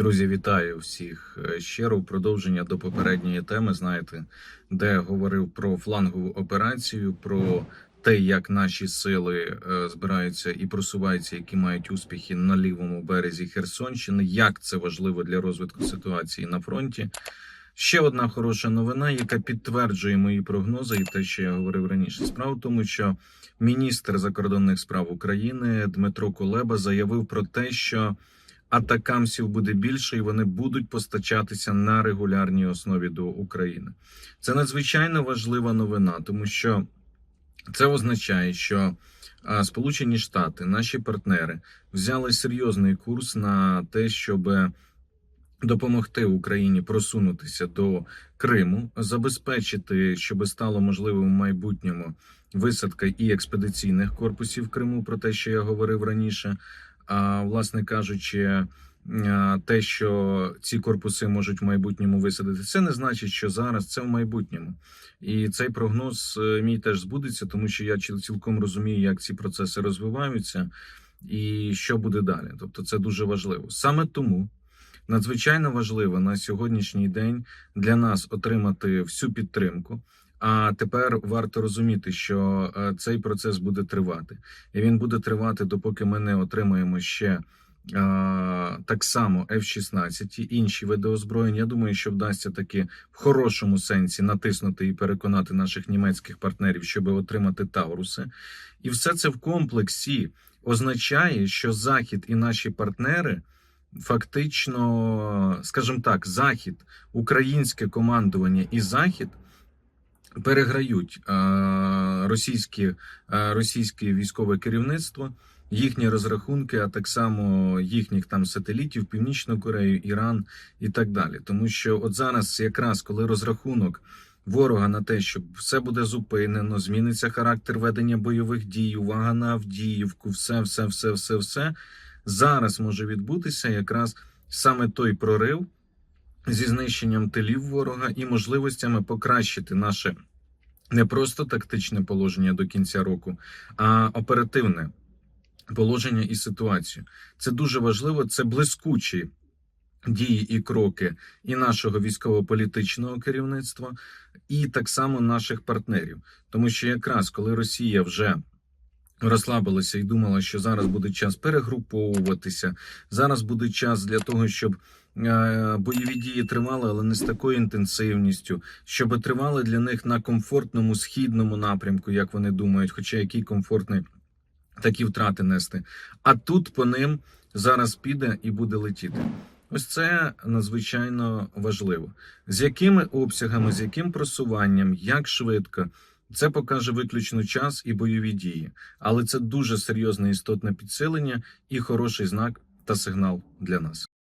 Друзі, вітаю всіх Е, щиро в продовження до попередньої теми. Знаєте, де говорив про флангову операцію, про те, як наші сили е, збираються і просуваються, які мають успіхи на лівому березі Херсонщини. Як це важливо для розвитку ситуації на фронті? Ще одна хороша новина, яка підтверджує мої прогнози, і те, що я говорив раніше. Справа в тому, що міністр закордонних справ України Дмитро Кулеба заявив про те, що атакамсів буде більше, і вони будуть постачатися на регулярній основі до України. Це надзвичайно важлива новина, тому що це означає, що Сполучені Штати, наші партнери, взяли серйозний курс на те, щоб допомогти Україні просунутися до Криму, забезпечити, щоб стало можливим в майбутньому висадка і експедиційних корпусів Криму, про те, що я говорив раніше. Власне кажучи, те, що ці корпуси можуть в майбутньому висадити, це не значить, що зараз це в майбутньому. І цей прогноз е, мій теж збудеться, тому що я цілком розумію, як ці процеси розвиваються і що буде далі. Тобто, це дуже важливо. Саме тому надзвичайно важливо на сьогоднішній день для нас отримати всю підтримку. А тепер варто розуміти, що е, цей процес буде тривати, і він буде тривати, допоки ми не отримаємо ще е, так само F-16 і інші види озброєнь. Я думаю, що вдасться таки в хорошому сенсі натиснути і переконати наших німецьких партнерів, щоб отримати Тауруси. І все це в комплексі означає, що Захід і наші партнери фактично, скажімо так, Захід, українське командування і Захід переграють е, російські, е, російське військове керівництво, їхні розрахунки, а так само їхніх там сателітів, Північну Корею, Іран і так далі. Тому що от зараз, якраз коли розрахунок ворога на те, що все буде зупинено, зміниться характер ведення бойових дій, увага на Авдіївку, все, все, все, все, все зараз може відбутися якраз саме той прорив зі знищенням тилів ворога і можливостями покращити наше не просто тактичне положення до кінця року, а оперативне положення і ситуацію. Це дуже важливо. Це блискучі дії і кроки і нашого військово-політичного керівництва, і так само наших партнерів. Тому що якраз коли Росія вже розслабилася і думала, що зараз буде час перегруповуватися, зараз буде час для того, щоб бойові дії тривали, але не з такою інтенсивністю, щоб тривали для них на комфортному східному напрямку, як вони думають, хоча який комфортний такі втрати нести. А тут по ним зараз піде і буде летіти. Ось це надзвичайно важливо. З якими обсягами, з яким просуванням, як швидко. Це покаже виключно час і бойові дії, але це дуже серйозне істотне підсилення і хороший знак та сигнал для нас.